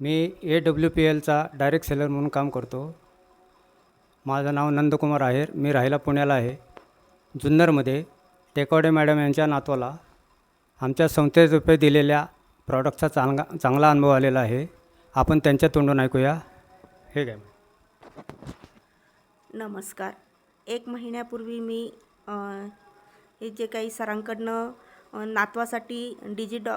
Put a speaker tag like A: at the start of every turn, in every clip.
A: Me A W P एलचा direct seller म्हणून काम करतो. माझं नाव नंदकुमार आहेर. मी राहायला पुण्याला आहे. जुन्नरमध्ये टेकवडे मॅडम यांच्या नातवाला आमच्या संस्थेतर्फे दिलेल्या प्रॉडक्टचा चांगला चांगला अनुभव आलेला आहे. आपण त्यांच्या तोंडून ऐकूया. हे काय
B: नमस्कार. एक महिन्यापूर्वी मी हे जे काही सरांकडनं नातवासाठी डिजिट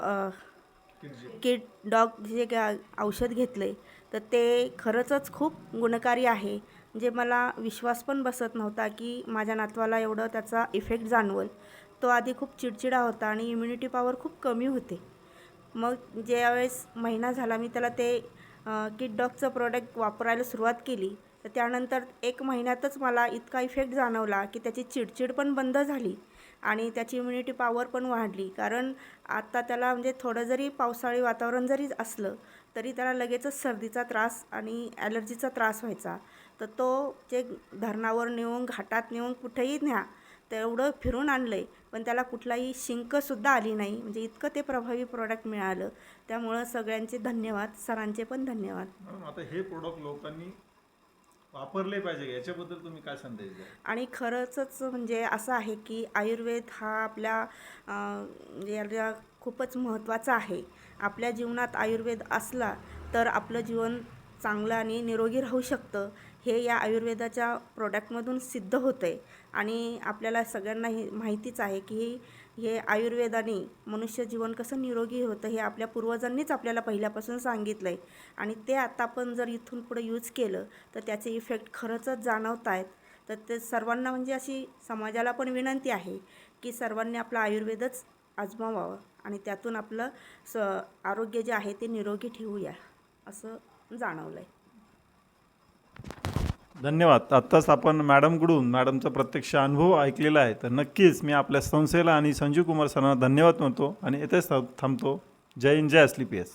B: डॉ किड डॉग जे काय औषध घेतलं आहे तर ते खरंचच खूप गुणकारी आहे. म्हणजे मला विश्वास पण बसत नव्हता की माझ्या नातवाला एवढं त्याचा इफेक्ट जाणवल. तो आधी खूप चिडचिडा होता आणि इम्युनिटी पॉवर खूप कमी होते. मग ज्यावेळेस महिना झाला मी त्याला ते किट डॉगचं प्रोडक्ट वापरायला सुरुवात केली. तर त्यानंतर एक महिन्यातच मला इतका इफेक्ट जाणवला की त्याची चिडचिड पण बंद झाली. आणि त्याची इम्युनिटी पॉवर पण वाढली. कारण आता त्याला म्हणजे थोडं जरी पावसाळी वातावरण जरी असलं तरी त्याला लगेचच सर्दीचा त्रास आणि ॲलर्जीचा त्रास व्हायचा. तर तो जे धरणावर नेऊन घाटात नेऊन कुठेही न्या तेवढं फिरून आणलं आहे पण त्याला कुठलाही शिंकसुद्धा आली नाही. म्हणजे इतकं ते प्रभावी प्रोडक्ट मिळालं. त्यामुळं सगळ्यांचे धन्यवाद. सरांचे पण धन्यवाद.
C: आता हे प्रोडक्ट लोकांनी वापरले पाहिजे याच्याबद्दल तुम्ही काय संदेश द्या
B: आणि खरंचच म्हणजे असं आहे की आयुर्वेद हा आपल्या म्हणजे याला खूपच महत्त्वाचा आहे. आपल्या जीवनात आयुर्वेद असला तर आपलं जीवन चांगलं आणि निरोगी राहू शकतं. हे या आयुर्वेदाच्या प्रोडक्टमधून सिद्ध होतं आहे आणि आपल्याला सगळ्यांना ही माहितीच आहे की हे आयुर्वेदाने मनुष्य जीवन कसं निरोगी होतं हे आपल्या पूर्वजांनीच आपल्याला पहिल्यापासून सांगितलं आहे आणि ते आता आपण जर इथून पुढे यूज केलं तर त्याचे इफेक्ट खरंचच जाणवत आहेत तर ते सर्वांना म्हणजे अशी समाजाला पण विनंती आहे की सर्वांनी आपलं आयुर्वेदच आजमावावं आणि त्यातून आपलं स आरोग्य जे आहे ते निरोगी ठेवूया असं जाणवलं आहे
C: धन्यवाद. आत्ताच आपण मॅडमकडून मॅडमचा प्रत्यक्ष अनुभव ऐकलेला आहे. तर नक्कीच मी आपल्या संस्थेला आणि संजीव कुमार सरांना धन्यवाद म्हणतो आणि येथेच थांबतो. जय हिंद जय असली पी एस.